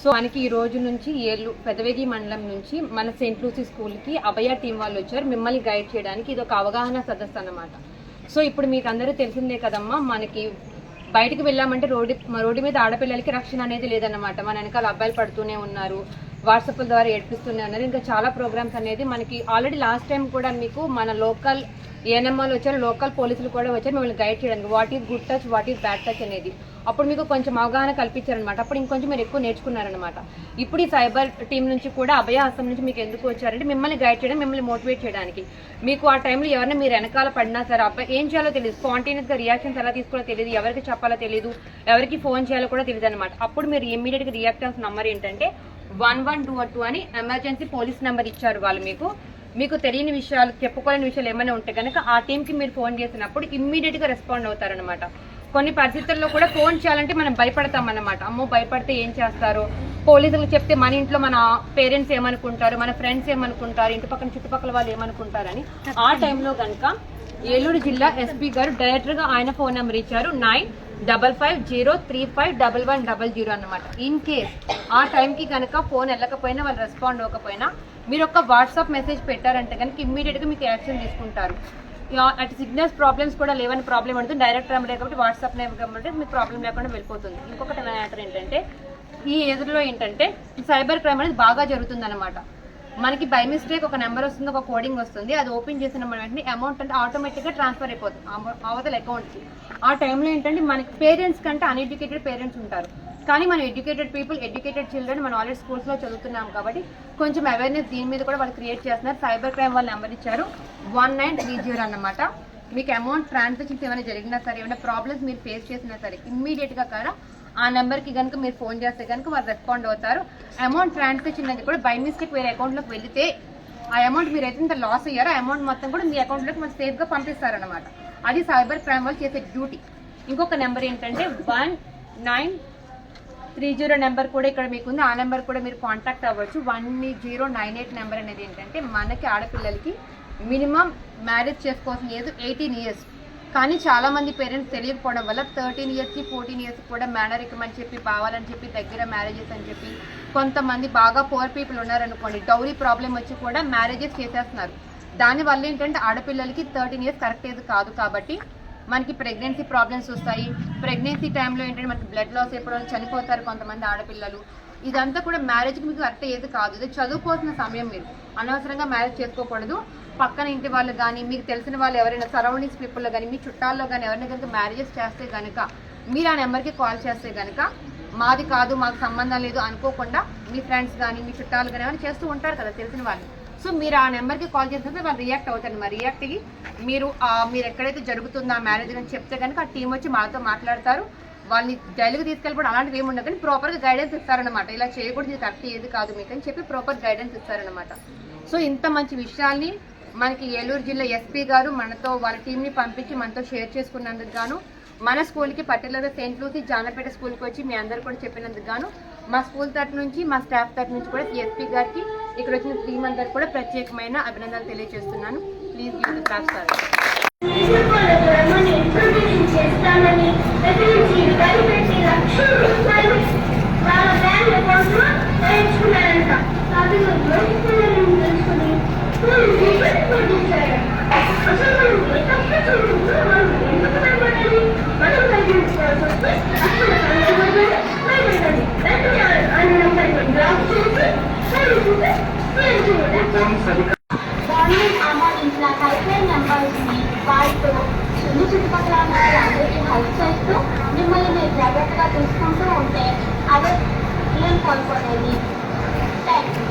So మనకి ఈ రోజు నుంచి ఏళ్ళు పెదవేగి మండలం నుంచి మన సెయింట్ లూసీ స్కూల్కి అభయ టీం వాళ్ళు వచ్చారు. మిమ్మల్ని గైడ్ చేయడానికి ఇది ఒక అవగాహన సదస్సు అనమాట సో ఇప్పుడు మీకు అందరూ తెలిసిందే కదమ్మా మనకి బయటకు వెళ్ళామంటే రోడ్డు రోడ్డు మీద ఆడపిల్లలకి రక్షణ అనేది లేదన్నమాట. మన వెనకాల అబ్బాయిలు పడుతూనే ఉన్నారు. వాట్సాప్ల ద్వారా ఏడ్పిస్తూనే ఉన్నారు. ఇంకా చాలా ప్రోగ్రామ్స్ అనేది మనకి ఆల్రెడీ లాస్ట్ టైం కూడా మీకు మన లోకల్ ఏఎన్ఎంఆలు వచ్చారు లోకల్ పోలీసులు కూడా వచ్చారు మిమ్మల్ని గైడ్ చేయడానికి. What is good touch what is bad touch అనేది. అప్పుడు మీకు కొంచెం అవగాహన కల్పించారనమాట అప్పుడు ఇంకొంచెం మీరు ఎక్కువ నేర్చుకున్నారనమాట ఇప్పుడు ఈ సైబర్ టీం నుంచి కూడా అభయ హస్తం నుంచి మీకు ఎందుకు వచ్చారంటే మిమ్మల్ని గైడ్ చేయడం మిమ్మల్ని మోటివేట్ చేయడానికి. మీకు ఆ టైంలో ఎవరైనా మీరు వెనకాల పడినా సరే అబ్బాయి ఏం చేయాలో తెలియదు స్పాంటేనియస్గా రియాక్షన్స్ ఎలా తీసుకోవాలో తెలియదు ఎవరికి చెప్పాలో తెలియదు ఎవరికి ఫోన్ చేయాలో కూడా తెలియదు అనమాట అప్పుడు మీరు ఇమ్మీడియట్గా రియాక్ట్ అవ్వాల్సిన నంబర్ ఏంటంటే వన్ వన్ టూ టూ అని ఎమర్జెన్సీ పోలీస్ నెంబర్ ఇచ్చారు వాళ్ళు మీకు. మీకు తెలియని విషయాలు చెప్పుకోలేని విషయాలు ఏమైనా ఉంటే కనుక ఆ టీంకి మీరు ఫోన్ చేసినప్పుడు ఇమ్మీడియట్గా రెస్పాండ్ అవుతారనమాట కొన్ని పరిస్థితుల్లో కూడా ఫోన్ చేయాలంటే మనం భయపడతాం అన్నమాట అమ్మో భయపడితే ఏం చేస్తారు? పోలీసులకు చెప్తే మన ఇంట్లో మన పేరెంట్స్ ఏమనుకుంటారు? మన ఫ్రెండ్స్ ఏమనుకుంటారు? ఇంటి పక్కన చుట్టుపక్కల వాళ్ళు ఏమనుకుంటారని. ఆ టైంలో కనుక ఏలూరు జిల్లా ఎస్పీ గారు డైరెక్టర్గా ఆయన ఫోన్ నెంబర్ ఇచ్చారు. Nine double five zero three five double one double zero అనమాట ఇన్ కేస్ ఆ టైంకి కనుక ఫోన్ వెళ్ళకపోయినా వాళ్ళు రెస్పాండ్ అవ్వకపోయినా మీరు ఒక వాట్సాప్ మెసేజ్ పెట్టారంటే కనుక ఇమ్మీడియట్గా మీకు యాక్షన్ తీసుకుంటారు. అటు సిగ్నల్స్ ప్రాబ్లమ్స్ కూడా లేవని ప్రాబ్లం ఉంటుంది డైరెక్ట్ నెంబర్ కాబట్టి వాట్సాప్ నెంబర్ కాబట్టి మీకు ప్రాబ్లం లేకుండా వెళ్ళిపోతుంది. ఇంకొకటి మ్యాటర్ ఏంటంటే ఈ ఎదురులో ఏంటంటే సైబర్ క్రైమ్ అనేది బాగా జరుగుతుంది మనకి బై మిస్టేక్ ఒక నెంబర్ వస్తుంది ఒక కోడింగ్ వస్తుంది అది ఓపెన్ చేసిన వెంటనే అమౌంట్ అంటే ఆటోమేటిక్గా ట్రాన్స్ఫర్ అయిపోతుంది అవతల అకౌంట్కి ఆ టైంలో ఏంటంటే మనకి పేరెంట్స్ కంటే అన్ఎడ్యుకేటెడ్ పేరెంట్స్ ఉంటారు. కానీ మనం ఎడ్యుకేటెడ్ పీపుల్ ఎడ్యుకేటెడ్ చిల్డ్రన్ మనం ఆల్రెడీ స్కూల్స్లో చదువుతున్నాం కాబట్టి కొంచెం అవేర్నెస్ దీని మీద కూడా వాళ్ళు క్రియేట్ చేస్తున్నారు. సైబర్ క్రైమ్ వాళ్ళు నెంబర్ ఇచ్చారు. వన్ నైన్ త్రీ జీరో అన్నమాట. మీకు అమౌంట్ ట్రాన్సాక్షన్స్ ఏమైనా జరిగినా సరే ఏమైనా ప్రాబ్లమ్స్ మీరు ఫేస్ చేసినా సరే ఇమ్మీడియట్గా కదా? ఆ నెంబర్కి కనుక మీరు ఫోన్ చేస్తే కనుక వాళ్ళు రెస్పాండ్ అవుతారు. అమౌంట్ ట్రాన్సాక్షన్ అనేది కూడా బై మిస్టేక్ వేరే అకౌంట్లోకి వెళితే ఆ అమౌంట్ మీరు అయితే ఇంత లాస్ అయ్యారో ఆ అమౌంట్ మొత్తం కూడా మీ అకౌంట్లోకి మనం సేఫ్గా పంపిస్తారనమాట అది సైబర్ క్రైమ్ వాళ్ళు చేసే డ్యూటీ. ఇంకొక నెంబర్ ఏంటంటే one nine three zero number కూడా ఇక్కడ మీకు ఉంది ఆ నెంబర్ కూడా మీరు కాంటాక్ట్ అవ్వచ్చు. One zero nine eight number అనేది ఏంటంటే మనకి ఆడపిల్లలకి మినిమం మ్యారేజ్ చేసుకోవాల్సిన ఏదో ఎయిటీన్ ఇయర్స్. కానీ చాలా మంది పేరెంట్స్ తెలియకపోవడం వల్ల థర్టీన్ ఇయర్స్కి ఫోర్టీన్ ఇయర్స్ కూడా మేనరికం అని చెప్పి బావాలని చెప్పి దగ్గర మ్యారేజెస్ అని చెప్పి కొంతమంది బాగా పోర్ పీపుల్ ఉన్నారనుకోండి డౌరీ ప్రాబ్లం వచ్చి కూడా మ్యారేజెస్ చేసేస్తున్నారు. దానివల్ల ఏంటంటే ఆడపిల్లలకి థర్టీన్ ఇయర్స్ కరెక్ట్ ఏజ్ కాదు కాబట్టి మనకి ప్రెగ్నెన్సీ ప్రాబ్లమ్స్ వస్తాయి. ప్రెగ్నెన్సీ టైంలో ఏంటంటే మనకి బ్లడ్ లాస్ అయిపోవడం చనిపోతారు కొంతమంది ఆడపిల్లలు. ఇదంతా కూడా మ్యారేజ్కి మీకు కరెక్ట్ ఏది కాదు. ఇది చదువుకోవాల్సిన సమయం మీరు అనవసరంగా మ్యారేజ్ చేసుకోకూడదు. పక్కన ఇంటి వాళ్ళు కానీ మీకు తెలిసిన వాళ్ళు ఎవరైనా సరౌండింగ్స్ పీపుల్లో కానీ మీ చుట్టాల్లో కానీ ఎవరైనా కనుక మ్యారేజెస్ చేస్తే కనుక మీరు ఆ నెంబర్కి కాల్ చేస్తే కనుక మాది కాదు మాకు సంబంధం లేదు అనుకోకుండా మీ ఫ్రెండ్స్ కానీ మీ చుట్టాలు కానీ ఎవరైనా చేస్తూ ఉంటారు కదా తెలిసిన వాళ్ళు. సో మీరు ఆ నెంబర్కి కాల్ చేస్తే వాళ్ళు రియాక్ట్ అవుతారు మరి రియాక్ట్ అయ్యి మీరు మీరు ఎక్కడైతే జరుగుతుందో ఆ మ్యారేజ్ అని చెప్తే కనుక ఆ టీం వచ్చి మాతో మాట్లాడతారు. వాళ్ళని జైలుకి తీసుకెళ్ళిపోవడం అలాంటివి ఏమి ఉండదు. కానీ ప్రాపర్గా గైడెన్స్ ఇస్తారనమాట ఇలా చేయకూడదు ఇది కరెక్ట్ ఏది కాదు మీకు అని చెప్పి ప్రాపర్ గైడెన్స్ ఇస్తారనమాట సో ఇంత మంచి విషయాల్ని మనకి ఏలూరు జిల్లా ఎస్పీ గారు మనతో వాళ్ళ టీంని పంపించి మనతో షేర్ చేసుకున్నందుకు గాను మన స్కూల్కి పర్టికులర్గా సెయింట్ లూసి జానపేట స్కూల్కి వచ్చి మీ అందరు కూడా చెప్పినందుకు గాను మా స్కూల్ తరఫు నుంచి మా స్టాఫ్ తరఫు నుంచి కూడా ఎస్పీ గారికి ఇక్కడ వచ్చిన టీం అందరికి కూడా ప్రత్యేకమైన అభినందనలు తెలియజేస్తున్నాను please give the class sir చేస్తామని ప్రతినిధి కనిపెట్టి ఆమోదించిన హెల్ప్ లైన్ నెంబర్స్ని వారితో చుట్టూ చుట్టుపక్కల ఉన్న అందరికీ హెల్ప్ చేస్తూ మిమ్మల్ని మీరు జాగ్రత్తగా చూసుకుంటూ ఉంటే అదే ఏం కోరుకోలేదు thank you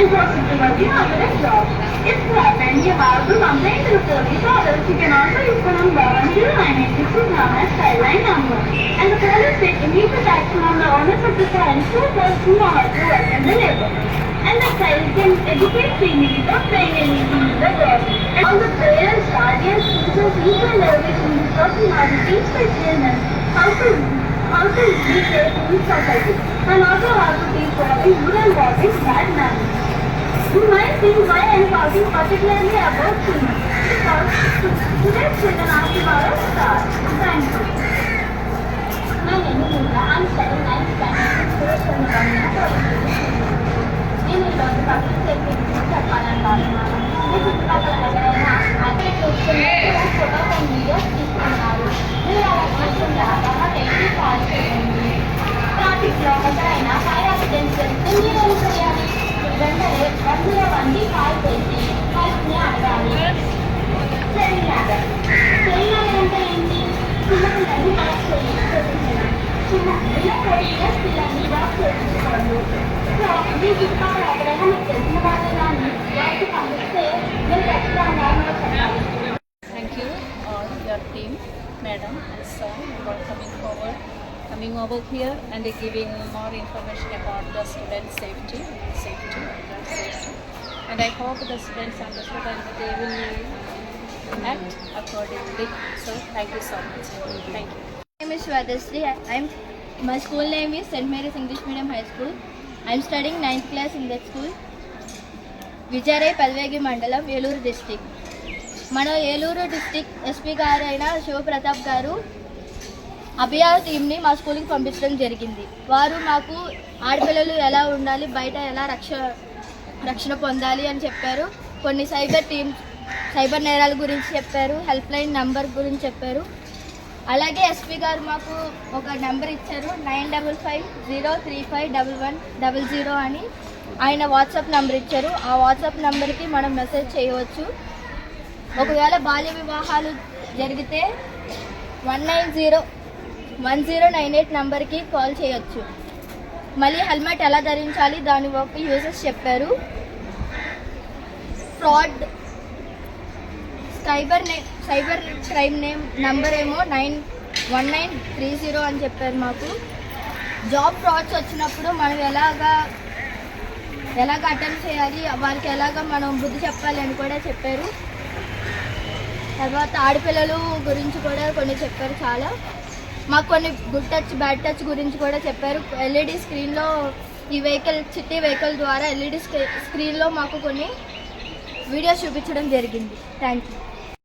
and prostitute in hazardous jobs. If happened, you have to complain to the police or else you can also use the number 1098 which is known as Skyline number. And the police take immediate action on the owners of the parents who first are to work the. And the child can educate freely without paying anything to the. And all the parents, guardians, teachers, each and every single person has to teach their children how to how to be safe in society. And also how to what is good and is bad manners. You might think why I am talking particularly about children. Because today's children are tomorrow's stars. Thank you. My name is Nila. I'm studying ninth standard. First from the నేను ఈరోజు public safety గురించి చెప్పాలనుకుంటున్నాను మీ చుట్టుపక్కల ఎవరైనా అదే చూస్తున్నట్టు photos and videos తీసుకున్నారు మీరు అలా చూస్తుంటే డైలీ కాల్ చేయండి ట్రాఫిక్లో ఎక్కడైనా ఫైర్ యాక్సిడెంట్ జరిగితే మీరు ఏం చేయాలి వెంటనే వన్ అంటే ఏంటి? చేయించడం చిన్న పిల్లల్ని సో ఎక్కడైనా మీకు తెలిసిన వాళ్ళు కానీ వారికి పంపిస్తే మీరు ఖచ్చితంగా over here and giving more information about the student safety, safety, drug safety. And I hope the students understood and they will act accordingly. So thank you so much. Thank you. My name is Swadasri. I'm my school name is St. Mary's English Medium High School. I'm studying 9th class in that school. Vijay Rai పల్వేగి మండలం Eluru district మన Eluru district SP గారు అయిన శివప్రతాప్ గారు అభియా టీంని మా స్కూల్కి పంపించడం జరిగింది. వారు మాకు ఆడపిల్లలు ఎలా ఉండాలి బయట ఎలా రక్ష రక్షణ పొందాలి అని చెప్పారు. కొన్ని సైబర్ టీమ్ సైబర్ నేరాల గురించి చెప్పారు హెల్ప్ లైన్ నెంబర్ గురించి చెప్పారు. అలాగే ఎస్పీ గారు మాకు ఒక నెంబర్ ఇచ్చారు nine double five zero three five double one double zero అని ఆయన వాట్సాప్ నెంబర్ ఇచ్చారు. ఆ వాట్సాప్ నెంబర్కి మనం మెసేజ్ చేయవచ్చు. ఒకవేళ బాల్య వివాహాలు జరిగితే one nine zero one zero nine eight నెంబర్కి కాల్ చేయొచ్చు. మళ్ళీ హెల్మెట్ ఎలా ధరించాలి దాని ఒక యూజెస్ చెప్పారు. ఫ్రాడ్ సైబర్ నే సైబర్ క్రైమ్ నేమ్ నంబర్ ఏమో nine one nine three zero అని చెప్పారు మాకు. జాబ్ ఫ్రాడ్స్ వచ్చినప్పుడు మనం ఎలాగా ఎలాగ అటెంప్ట్ చేయాలి వారికి ఎలాగ మనం బుద్ధి చెప్పాలి అని కూడా చెప్పారు. తర్వాత ఆడపిల్లలు గురించి కూడా కొన్ని చెప్పారు చాలా. మాకు కొన్ని గుడ్ టచ్ బ్యాడ్ టచ్ గురించి కూడా చెప్పారు. ఎల్ఈడి స్క్రీన్లో ఈ వెహికల్ చిట్టి వెహికల్ ద్వారా ఎల్ఈడి స్క్రీన్లో మాకు కొన్ని వీడియోస్ చూపించడం జరిగింది. Thank you